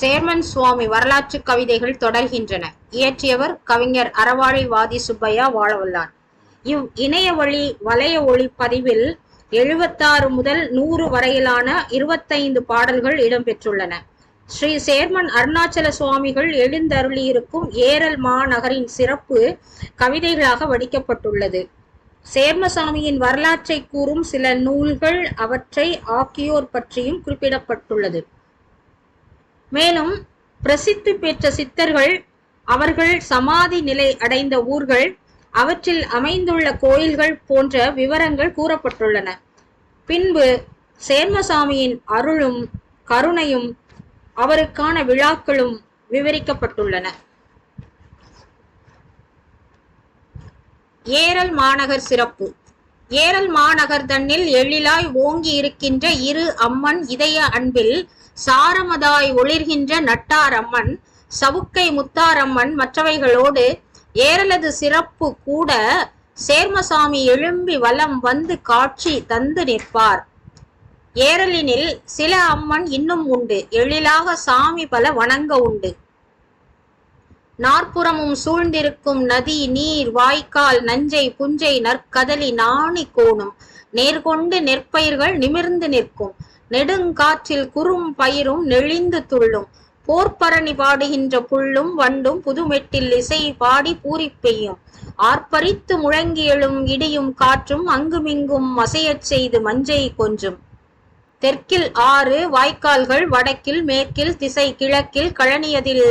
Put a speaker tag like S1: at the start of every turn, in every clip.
S1: Chairman சுவாமி வரலாற்று கவிதைகள் தொடர்கின்றன. இயற்றியவர் கவிஞர் அறவாழி வாதி சுப்பையா வாழவுள்ளார் இவ் இணைய வழி வலைய ஒளி பதிவில் எழுபத்தாறு முதல் நூறு வரையிலான இருபத்தைந்து பாடல்கள் இடம்பெற்றுள்ளன. ஸ்ரீ சேர்மன் அருணாச்சல சுவாமிகள் எழுந்தருளியிருக்கும் ஏரல் மாநகரின் சிறப்பு கவிதைகளாக வடிக்கப்பட்டுள்ளது. சேர்மசாமியின் வரலாற்றை கூறும் சில நூல்கள் அவற்றை ஆக்கியோர் பற்றியும் குறிப்பிடப்பட்டுள்ளது. மேலும் பிரசித்தி பெற்ற சித்தர்கள் அவர்கள் சமாதி நிலை அடைந்த ஊர்கள் அவற்றில் அமைந்துள்ள கோயில்கள் போன்ற விவரங்கள் கூறப்பட்டுள்ளன. பின்பு சேர்மசாமியின் அருளும் கருணையும் அவருக்கான விழாக்களும் விவரிக்கப்பட்டுள்ளன. ஏரல் மாநகர் சிறப்பு. ஏரல் மாநகர் தன்னில் எழிலாய் ஓங்கி இருக்கின்ற இரு அம்மன் இதய அன்பில் சாரமதாய் ஒளிர்கின்ற நட்டார் அம்மன் சவுக்கை முத்தாரம்மன் மற்றவைகளோடு ஏரலது சிறப்பு கூட சேர்மசாமி எழும்பி வலம் வந்து காட்சி தந்து நிற்பார். ஏரலினில் சில அம்மன் இன்னும் உண்டு எழிலாக சாமி பல வணங்க உண்டு. நாற்புறமும் சூழ்ந்திருக்கும் நதி நீர் வாய்க்கால் நஞ்சை புஞ்சை நற்கதலி நாணி கோணும் நேர்கொண்டு நெற்பயிர்கள் நிமிர்ந்து நிற்கும். நெடுங்காற்றில் குறும் பயிரும் நெளிந்து துள்ளும். போர்ப்பரணி பாடுகின்ற புள்ளும் வண்டும் புதுமெட்டில் இசை பாடி பூரி பெய்யும். ஆர்ப்பரித்து முழங்கி எழும் இடியும் காற்றும் அங்குமிங்கும் மசையச் செய்து மஞ்சை கொஞ்சும். தெற்கில் ஆறு வாய்க்கால்கள் வடக்கில் மேற்கில் திசை கிழக்கில் கழனியதில்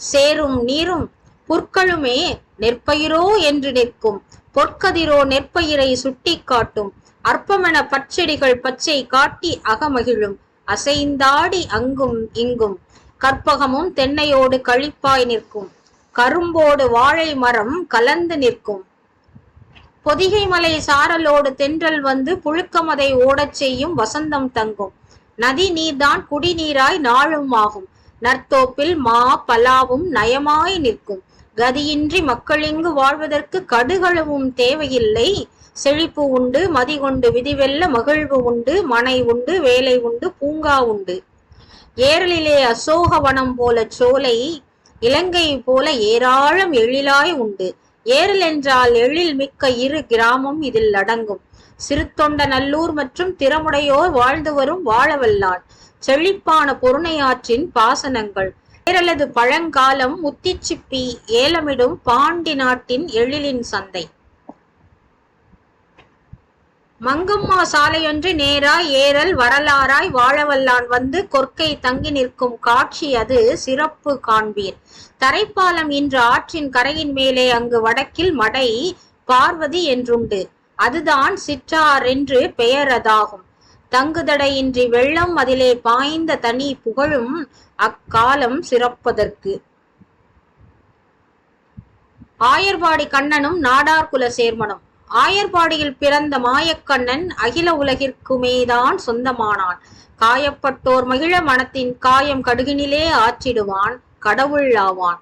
S1: சேரும் நீரும் புற்களுமே நெற்பயிரோ என்று நிற்கும். பொற்கதிரோ நெற்பயிரை சுட்டி காட்டும். அற்பமென பச்செடிகள் பச்சை காட்டி அகமகிழும். அசைந்தாடி அங்கும் இங்கும். கற்பகமும் தென்னையோடு கழிப்பாய் நிற்கும். கரும்போடு வாழை மரம் கலந்து நிற்கும். பொதிகை மலை சாரலோடு தென்றல் வந்து புழுக்கமதை ஓடச் செய்யும் வசந்தம் தங்கும். நதி நீர்தான் குடிநீராய் நாளும் ஆகும் நற்தோப்பில் மா பலாவும் நயமாய் நிற்கும். கதியின்றி மக்கள் இங்கு வாழ்வதற்கு கடுகளவும் தேவையில்லை. செழிப்பு உண்டு மதி கொண்டு விதிவெல்ல மகிழ்வு உண்டு மனை உண்டு வேலை உண்டு பூங்கா உண்டு. ஏரலிலே அசோகவனம் போல சோலை இலங்கை போல ஏராளம் எழிலாய் உண்டு. ஏரல் என்றால் எழில் மிக்க இரு கிராமம் இதில் அடங்கும். சிறுத்தொண்ட நல்லூர் மற்றும் திறமுடையோர் வாழ்ந்து வரும் வாழவல்லான் செழிப்பான பொருணையாற்றின் பாசனங்கள். ஏரலது பழங்காலம் முத்திச்சிப்பி ஏலமிடும் பாண்டி நாட்டின் எழிலின் சந்தை. மங்கம்மா சாலையொன்று நேராய் ஏறல் வரலாறாய் வாழவல்லான் வந்து கொற்கை தங்கி நிற்கும் காட்சி அது சிறப்பு காண்பீர். தரைப்பாலம் இன்று ஆற்றின் கரையின் மேலே அங்கு வடக்கில் மடை பார்வதி என்றுண்டு. அதுதான் சிற்றார் என்று பெயரதாகும். தங்குதடையின்றி வெள்ளம் அதிலே பாய்ந்த தனி புகழும் அக்காலம் சிறப்பதற்கு. ஆயர்பாடி கண்ணனும் நாடார் குல சேர்மனும் ஆயர்பாடியில் பிறந்த மாயக்கண்ணன் அகில உலகிற்குமேதான் சொந்தமானான். காயப்பட்டோர் மகிழ மனத்தின் காயம் கடுகினிலே ஆற்றிடுவான் கடவுள் ஆவான்.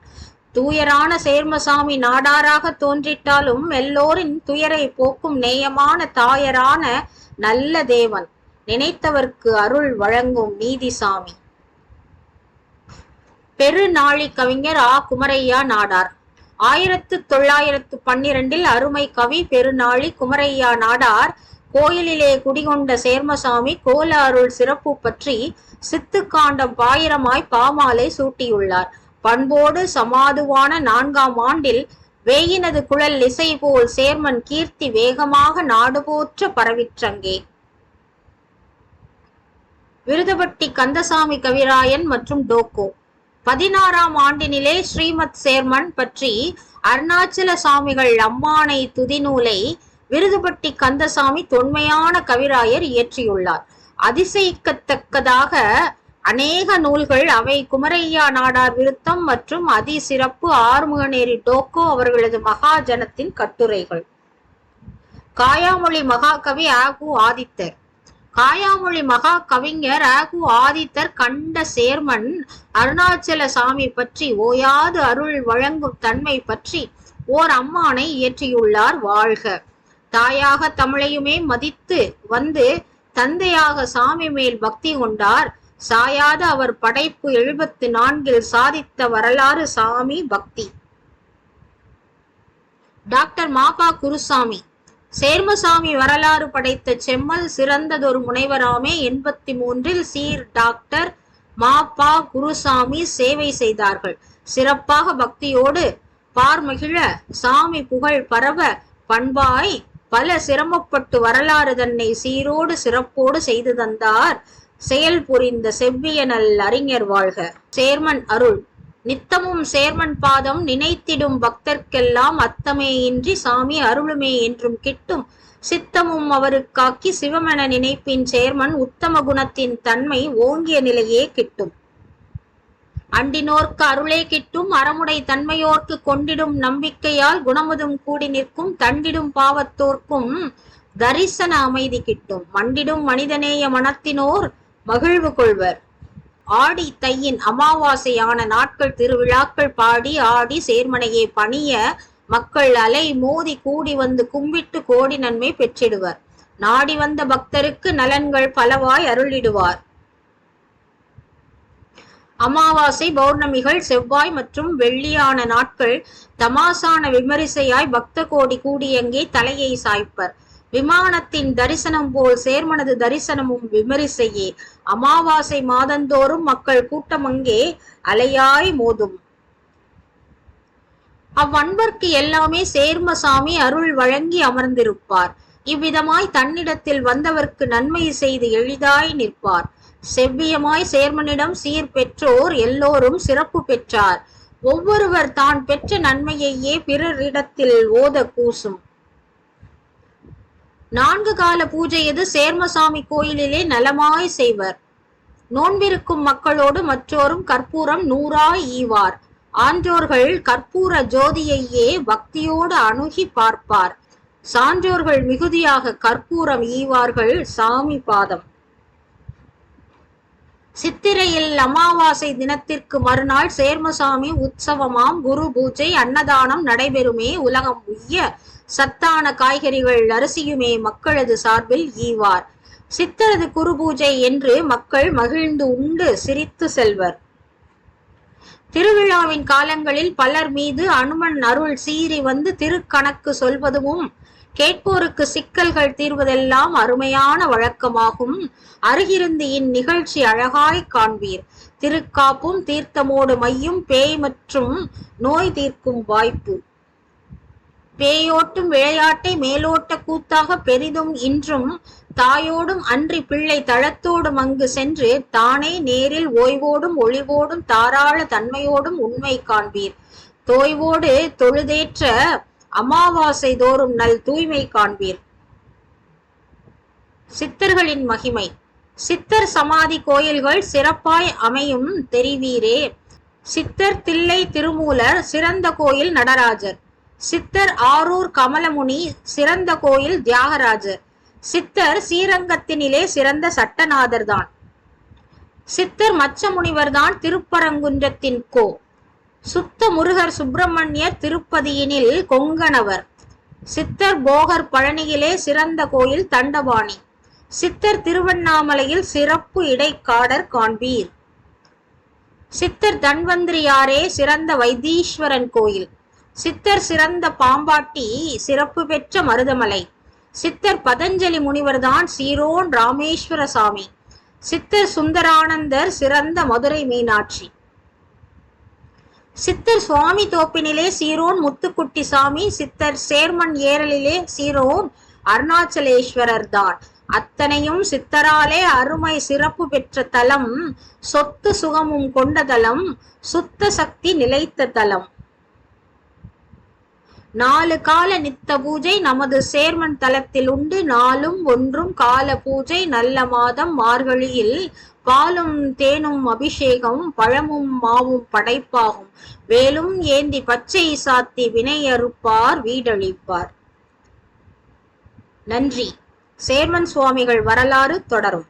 S1: தூயரான சேர்மசாமி நாடாராக தோன்றிட்டாலும் எல்லோரின் துயரை போக்கும் நேயமான தாயரான நல்ல தேவன் நினைத்தவர்க்கு அருள் வழங்கும் நீதிசாமி. பெருநாழி கவிஞர் ஆ. குமரையா நாடார். ஆயிரத்து தொள்ளாயிரத்து பன்னிரண்டில் அருமை கவி பெருநாளி குமரையா நாடார் கோயிலிலே குடிகொண்ட சேர்மசாமி கோல அருள் சிறப்பு பற்றி சித்துக்காண்டம் பாயிரமாய் பாமாலை சூட்டியுள்ளார். பண்போடு சமாதுவான நான்காம் ஆண்டில் வேயினது குழல் இசை போல் சேர்மன் கீர்த்தி வேகமாக நாடுபோற்ற பரவிற்றங்கே. விருதபட்டி கந்தசாமி கவிராயன் மற்றும் டோக்கோ. பதினாறாம் ஆண்டினிலே ஸ்ரீமத் சேர்மன் பற்றி அருணாச்சல சாமிகள் அம்மானை துதிநூலை விருதுபட்டி கந்தசாமி தொன்மையான கவிராயர் இயற்றியுள்ளார். அதிசயிக்கத்தக்கதாக அநேக நூல்கள் அவை குமரையா நாடார் விருத்தம் மற்றும் அதி சிறப்பு ஆறுமுகநேரி டோக்கோ அவர்களது மகாஜனத்தின் கட்டுரைகள். காயாமொழி மகாகவி ஆகு ஆதித்தர். காயாமொழி மகா கவிஞர் அகு ஆதித்தர் கண்ட சேர்மன் அருணாச்சல சாமி பற்றி ஓயாது அருள் வழங்கும் தன்மை பற்றி ஓர் அம்மானை இயற்றியுள்ளார் வாழ்க. தாயாக தமிழையுமே மதித்து வந்து தந்தையாக சாமி மேல் பக்தி கொண்டார். சாயாத அவர் படைப்பு எழுபத்து நான்கில் சாதித்த வரலாறு சாமி பக்தி. டாக்டர் மாபா குருசாமி சேர்மசாமி வரலாறு படைத்த செம்மல் சிறந்ததொரு முனைவராமே எண்பத்தி மூன்றில் சீர் டாக்டர் மாப்பா குருசாமி சேவை செய்தார்கள். சிறப்பாக பக்தியோடு பார்மகிழ சாமி புகழ் பரவ பண்பாய் பல சிரமப்பட்டு வரலாறு தன்னை சீரோடு சிறப்போடு செய்து தந்தார். செயல் புரிந்த செவ்விய நல் அறிஞர் வாழ்க. சேர்மன் அருள். நித்தமும் சேர்மன் பாதம் நினைத்திடும் பக்தர்க்கெல்லாம் அத்தமே இன்றி சாமி அருளுமே என்றும் கிட்டும். சித்தமும் அவருக்காக்கி சிவமென நினைப்பின் சேர்மன் உத்தம குணத்தின் தன்மை ஓங்கிய நிலையே கிட்டும். அண்டினோர்க்கு அருளே கிட்டும் அறமுடை தன்மையோர்க்கு கொண்டிடும் நம்பிக்கையால் குணமுதும் கூடி நிற்கும் தண்டிடும் பாவத்தோர்க்கும் தரிசன அமைதி கிட்டும். மண்டிடும் மனிதநேய மனத்தினோர் மகிழ்வு கொள்வர். ஆடி தையின் அமாவாசையான நாட்கள் திருவிழாக்கள் பாடி ஆடி சேர்மனையை பணிய மக்கள் அலை மோதி கூடி வந்து கும்பிட்டு கோடி நன்மை பெற்றிடுவர். நாடி வந்த பக்தருக்கு நலன்கள் பலவாய் அருளிடுவார். அமாவாசை பௌர்ணமிகள் செவ்வாய் மற்றும் வெள்ளியான நாட்கள் தமாசான விமரிசையாய் பக்த கோடி கூடியங்கே தலையை சாய்ப்பர். விமானத்தின் தரிசனம் போல் சேர்மனது தரிசனமும் விமரிசையே. அமாவாசை மாதந்தோறும் மக்கள் கூட்டம் அங்கே அலையாய் மோதும். அவ்வன்பர்க்கு எல்லாமே சேர்மசாமி அருள் வழங்கி அமர்ந்திருப்பார். இவ்விதமாய் தன்னிடத்தில் வந்தவர்க்கு நன்மை செய்து எளிதாய் நிற்பார். செவ்வியமாய் சேர்மனிடம் சீர் பெற்றோர் எல்லோரும் சிறப்பு பெற்றார். ஒவ்வொருவர் தான் பெற்ற நன்மையையே பிறரிடத்தில் ஓத கூசும். நான்கு கால பூஜை எது? சேர்மசாமி கோயிலிலே நலமாய் செய்வர். நோன்பிருக்கும் மக்களோடு மற்றோரும் கற்பூரம் நூறாய் ஈவார். ஆன்றோர்கள் கற்பூர ஜோதியையே பக்தியோடு அணுகி பார்ப்பார். சான்றோர்கள் மிகுதியாக கற்பூரம் ஈவார்கள் சாமி பாதம். சித்திரையில் அமாவாசை தினத்திற்கு மறுநாள் சேர்மசாமி உற்சவமாம் குரு பூஜை அன்னதானம் நடைபெறுமே உலகம் உய்ய சத்தான காய்கறிகள் அரிசியுமே மக்களது சார்பில் ஈவார். சித்தரது குரு பூஜை என்று மக்கள் மகிழ்ந்து உண்டு சிரித்து செல்வர். திருவிழாவின் காலங்களில் பலர் மீது அனுமன் அருள் சீறி வந்து திருக்கணக்கு சொல்வதும் கேட்போருக்கு சிக்கல்கள் தீர்வதெல்லாம் அருமையான வழக்கமாகும். அருகிருந்து இந்நிகழ்ச்சி அழகாய் காண்பீர். திருக்காப்பும் தீர்த்தமோடு மையும் பேய் மற்றும் நோய் தீர்க்கும் வாய்ப்பு. பேயோட்டும் விளையாட்டை மேலோட்ட கூத்தாக பெரிதும் இன்றும் தாயோடும் அன்றி பிள்ளை தளத்தோடும் அங்கு சென்று தானே நேரில் ஓய்வோடும் ஒளிவோடும் தாராள தன்மையோடும் உண்மை காண்பீர். தோய்வோடு தொழுதேற்ற அமாவாசை தோறும் நல் தூய்மை காண்பீர். சித்தர்களின் மகிமை. சித்தர் சமாதி கோயில்கள் சிறப்பாய் அமையும் தெரிவீரே. சித்தர் தில்லை திருமூலர் சிறந்த கோயில் நடராஜர். சித்தர் ஆரூர் கமலமுனி சிறந்த கோயில் தியாகராஜர். சித்தர் ஸ்ரீரங்கத்தினிலே சிறந்த சட்டநாதர் தான் சித்தர் மச்ச முனிவர் தான் திருப்பரங்குன்றத்தின் கோ. சுத்த முருகர் சுப்பிரமணியர் திருப்பதியினில் கொங்கணவர். சித்தர் போகர் பழனியிலே சிறந்த கோயில் தண்டபாணி. சித்தர் திருவண்ணாமலையில் சிறப்பு இடைக்காடர் காண்பீர். சித்தர் தன்வந்திரியாரே சிறந்த வைத்தீஸ்வரன் கோயில். சித்தர் சிறந்த பாம்பாட்டி சிறப்பு பெற்ற மருதமலை. சித்தர் பதஞ்சலி முனிவர்தான் சீரோன் ராமேஸ்வர சாமி. சித்தர் சுந்தரானந்தர் சிறந்த மதுரை மீனாட்சி. சித்தர் சுவாமி தோப்பினிலே சீரோன் முத்துக்குட்டி சாமி சித்தர் சேர்மன் ஏரலிலே சீரோன் அருணாச்சலேஸ்வரர் தான் அத்தனையும் சித்தராலே அருமை சிறப்பு பெற்ற தலம் சொத்து சுகமும் கொண்ட தலம் சுத்த சக்தி நிலைத்த தலம். நாலு கால நித்த பூஜை நமது சேர்மன் தலத்தில் உண்டு. நாளும் ஒன்றும் கால பூஜை நல்ல மாதம் மார்கழியில் பாலும் தேனும் அபிஷேகம் பழமும் மாவும் படைப்பாகும். வேலும் ஏந்தி பச்சை சாத்தி வினையறுப்பார் வீடழிப்பார். நன்றி. சேர்மன் சுவாமிகள் வரலாறு தொடரும்.